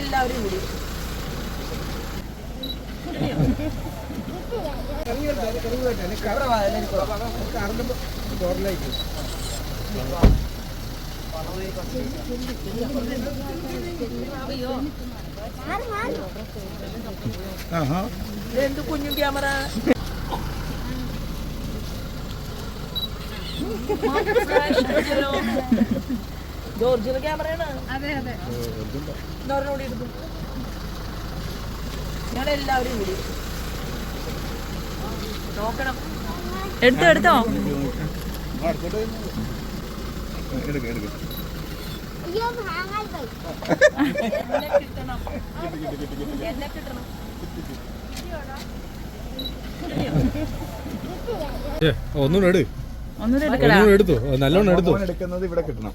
ഞങ്ങളെല്ലാവരും കൂടി എന്ത് കുഞ്ഞു ക്യാമറ? ഇത് ഒറിജിനൽ ക്യാമറയാണ് അതെ അതെ. ഇന്നൊരെണ്ണൂടി എടുത്തു ഞങ്ങളെല്ലാവരും കൂടി നോക്കണം. നല്ലോണം എടുത്തു? എടുക്കുന്നത് ഇവിടെ കിട്ടണം.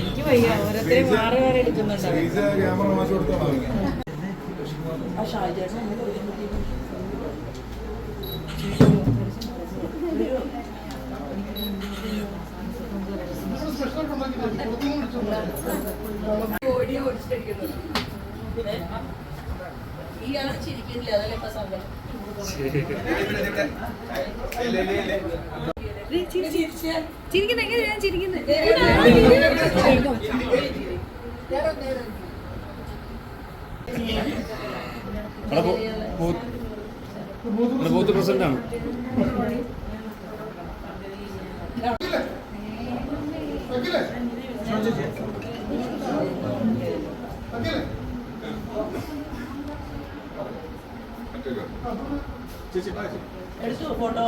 എനിക്ക് വയ്യ ഓരോരുത്തരെ മാറി മാറി എടുക്കുന്നുണ്ട് ക്യാമറ മാറ്റി കൊടുത്തോളാം ആ ഷാജേട്ടൻ ഒന്ന് ബുദ്ധിമുട്ടി. ഓടി? ഇയാൾ ചിരിക്കുന്നില്ല അതല്ലേ ഇപ്പൊ ചിരിക്കുന്നത് എങ്ങനെയാ ഞാൻ ചിരിക്കുന്നത് ബൂത്ത് പ്രസിഡന്റ് ആണ് ചേച്ചി. എടുത്തു ഫോട്ടോ?